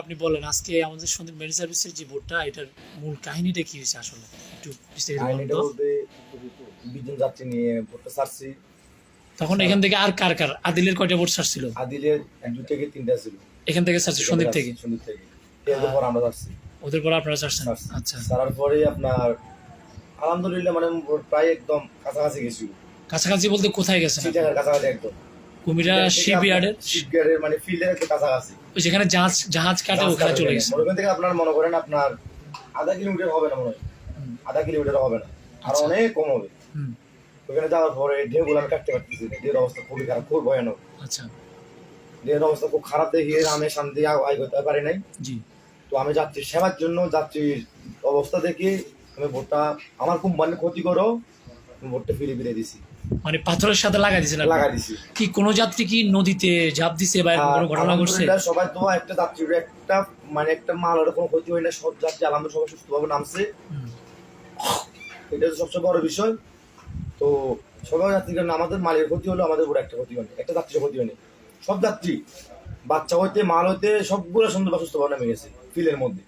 আপনি বলেন আজকে আমাদের সন্দীপ মেডি সার্ভিসের যে ভোটটা এটার মূল কাহিনীটা কি হয়েছে আসলে? একটু বিস্তারিত। বিজন যাত্রী নিয়ে ভোটটা ছাড়ছি। তখন এখান থেকে আর কার কার? আদিলের কয়টা ভোট ছাড়ছিল? আদিলের দুই থেকে তিনটা ছিল। এখান থেকে ছাড়ছে সন্দীপ থেকে সন্দীপ থেকে। এরপর আমরা যাচ্ছি ওদের পর আপনারা ছাড়ছি। আচ্ছা। ছাড়ার পরে আপনার আলহামদুলিল্লাহ মানে প্রায় একদম কাছাকাছি গেছিল। কাছাকাছি বলতে কোথায় গেছেন কাছাকাছি একদম। কুমিরা শিপইয়ার্ডের শিপইয়ার্ডের মানে ফিল্ডের একটু কাছাকাছি। জাহাজ জাহাজ কাটে ওখানে চলে গেছে। ওখান থেকে আপনার মনে করেন আপনার আধা কিলোমিটার হবে না মনে হয়। আধা কিলোমিটার হবে না। আর আচ্ছা। অনেক কম হবে। ওখানে যাওয়ার পরে ঢেউগুলো আমি কাটতে পারতেছি ঢেউর অবস্থা খুবই খারাপ খুব ভয়ানক। আচ্ছা। ঢেউর অবস্থা খুব খারাপ দেখে আমি শান্তি আয় করতে পারি নাই। জি। তো আমি যাত্রীর সেবার জন্য যাত্রীর অবস্থা দেখে আমি ভোটটা আমার কোম্পানির ক্ষতি করো ভোটটা ফিরে ফিরে দিছি। মানে পাথরের সাথে? লাগাই দিছি। কি কোনো যাত্রী কি নদীতে ঝাঁপ দিছে বা এরকম কোনো ঘটনা ঘটছে? সবাই তো একটা যাত্রীর একটা মানে একটা মাল কোনো ক্ষতি হয় না সব যাত্রী আলহামদুলিল্লাহ সবাই সুস্থভাবে নামছে। এটা সবচেয়ে বড় বিষয়। তো সবাই কারণ আমাদের মালের ক্ষতি হলো আমাদের বড় একটা ক্ষতি হয়নি একটা যাত্রীর ক্ষতি হয়নি সব যাত্রী বাচ্চা হইতে মাল হইতে সবগুলো সুন্দর সুস্থভাবে নেমে গেছে ফিলের মধ্যে।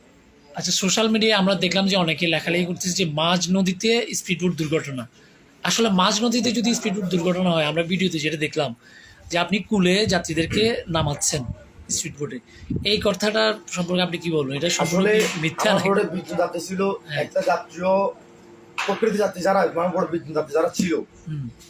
আচ্ছা সোশ্যাল মিডিয়ায় আমরা দেখলাম যে অনেকে লেখালেখি করতেছে যে মাঝ নদীতে স্পিডবোট দুর্ঘটনা। আসলে মাঝ নদীতে যদি স্পিডবোট দুর্ঘটনা হয় আমরা ভিডিওতে যেটা দেখলাম যে আপনি কুলে যাত্রীদেরকে নামাচ্ছেন স্পিডবোটে এই কথাটা সম্পর্কে আপনি কি বলবেন? এটা আসলে মিথ্যা বিদ্যুৎ যাত্রী ছিল হ্যাঁ। একটা যাত্রীও প্রকৃতি যাত্রী যারা বড় বিদ্যুৎ যাত্রী যারা ছিল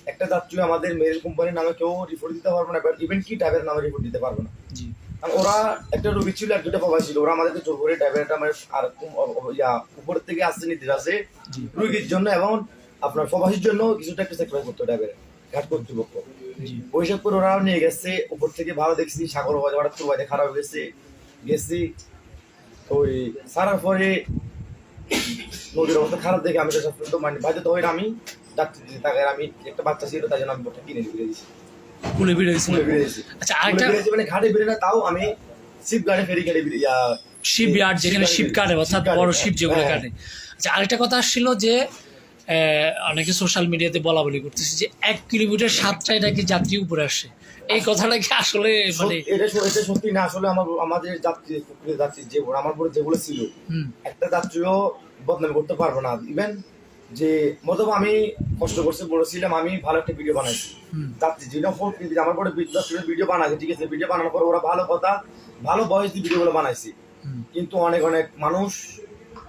একটা যাত্রী আমাদের মেল কোম্পানির নামে কেউ রিপোর্ট দিতে পারবে না ইভেন কি ড্রাইভারের নামে রিপোর্ট দিতে পারবে না। জি। ওরা একটা রুগী ছিল এক দুটা প্রবাসী ছিল ওরা আমাদেরকে জোর করে ড্রাইভারটা আমার আর ও- ও- উপর থেকে আসছে নিতে আসে রুগীর জন্য এবং আপনার প্রবাসীর জন্য কিছুটা একটা স্যাক্রিফাইস করতো ড্রাইভারের। ঘাট কর্তৃপক্ষ ওইসব করে ওরাও নিয়ে গেছে উপর থেকে ভালো দেখছি সাগর বাজে হঠাৎ করে বাজে খারাপ হয়ে গেছে। গেছি ওই সারার পরে নদীর অবস্থা খারাপ দেখে আমি পর্যন্ত মানে বাধ্য হয়ে আমি ডাক্তার তাকে আমি একটা বাচ্চা ছিল তাই জন্য আমি বোটটা কিনে ফিরে দিয়েছি। কুলে ফিরে দিয়েছি আচ্ছা আরেকটা মানে ঘাটে ফিরে না তাও আমি শিপ গাড়ি ফেরি গাড়ি শিপ ইয়ার্ড যেখানে শিপ কাটে অর্থাৎ বড় শিপ যেগুলো হ্যাঁ। কাটে আচ্ছা আরেকটা কথা আসছিল যে অনেকে সোশ্যাল মিডিয়াতে বলা বলি করতেছে যে এক কিলোমিটার সাতটায় নাকি যাত্রী উপরে আসে। এই কথাটা কি আসলে মানে এটা সত্যি- এটা সত্যি না আসলে আমার আমাদের যাত্রী যাত্রী যে আমার পরে যেগুলো ছিল একটা যাত্রীও বদনামি করতে পারব না। ইভেন যে মতলব আমি কষ্ট করছে বলেছিলাম আমি ভালো একটা ভিডিও বানাইছি। যাত্রী যেটা ফোন আমার পরে ভিডিও বানাইছে ঠিক আছে ভিডিও বানানোর পরে ওরা ভালো কথা ভালো বয়স দিয়ে ভিডিওগুলো বানাইছে। কিন্তু অনেক অনেক মানুষ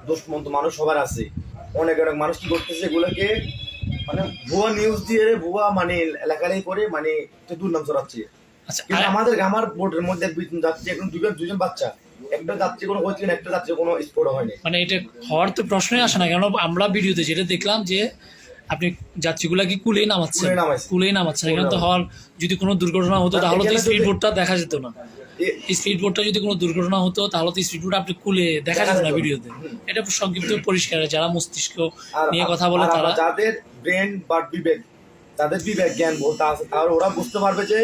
দোষমন্ত মানুষ সবার আছে। অনেক অনেক মানুষ কি করতেছে এগুলোকে মানে ভুয়া নিউজ দিয়ে ভুয়া মানে লেখালেখি করে মানে দুর্নাম ছড়াচ্ছে। আচ্ছা কিন্তু আমাদের আমার বোর্ডের মধ্যে যাচ্ছে এখন দুজন দুজন বাচ্চা। একটা যাত্রী কোনো না একটা যাত্রী কোনো স্পোর্ট হয়নি। মানে এটা হওয়ার তো প্রশ্নই আসে না। কেন আমরা ভিডিওতে যেটা দেখলাম যে আপনি যাত্রীগুলা কি কুলেই নামাচ্ছেন? কুলেই নামাচ্ছেন। এখানে তো হওয়ার যদি কোনো দুর্ঘটনা হতো তাহলে তো স্পিড বোটটা দেখা যেত না। স্পিড বোটটা যদি কোনো দুর্ঘটনা হতো তাহলে তো স্পিড বোট আপনি কুলে দেখা যেত না ভিডিওতে। এটা সংক্ষিপ্ত পরিষ্কার। যারা মস্তিষ্ক নিয়ে কথা বলে তারা যাদের ব্রেন বা বিবেক তাদের বিবেক জ্ঞান বলতে আছে তাহলে ওরা বুঝতে পারবে যে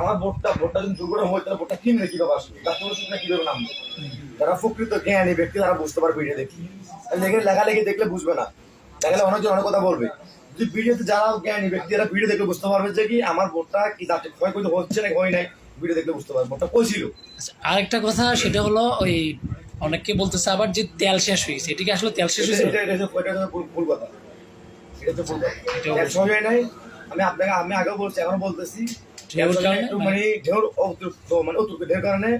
আমার ভোটটা ভোটটা যদি দুর্ঘটনা হয় তাহলে ভোটটা কিনবে কীভাবে আসবে? ওষুধটা কীভাবে নামবে? যারা প্রকৃত জ্ঞানী ব্যক্তি তারা বুঝতে পারবে ভিডিও দেখে। লেখালেখি দেখলে বুঝবে না। দেখালে অনেকজন অনেক কথা বলবে। যদি ভিডিওতে যারা জ্ঞানী ব্যক্তি যারা ভিডিও দেখলে বুঝতে পারবে যে কি আমার ভোটটা কি যাতে ক্ষয় করতে হচ্ছে না হয় নাই ভিডিও দেখলে বুঝতে পারবে ভোটটা কই ছিল? আচ্ছা, আরেকটা কথা সেটা হলো ওই অনেকে বলতেছে আবার যে তেল শেষ হয়েছে গেছে এটা কি আসলে তেল শেষ হয়েছে? এটা এটা ভুল- কথা। এটা হচ্ছে ভুল কথা। এক সময় নাই। আমি আপনাকে আমি আগেও বলছি এখন বলতেছি। মানে ঢেউর অতিরিক্ত মানে অতিরিক্ত ঢেউর কারণে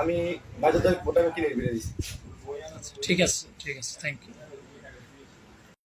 আমি বাজার থেকে কিনে ফিরে দিয়েছি। আচ্ছা, ঠিক আছে ঠিক আছে থ্যাংক ইউ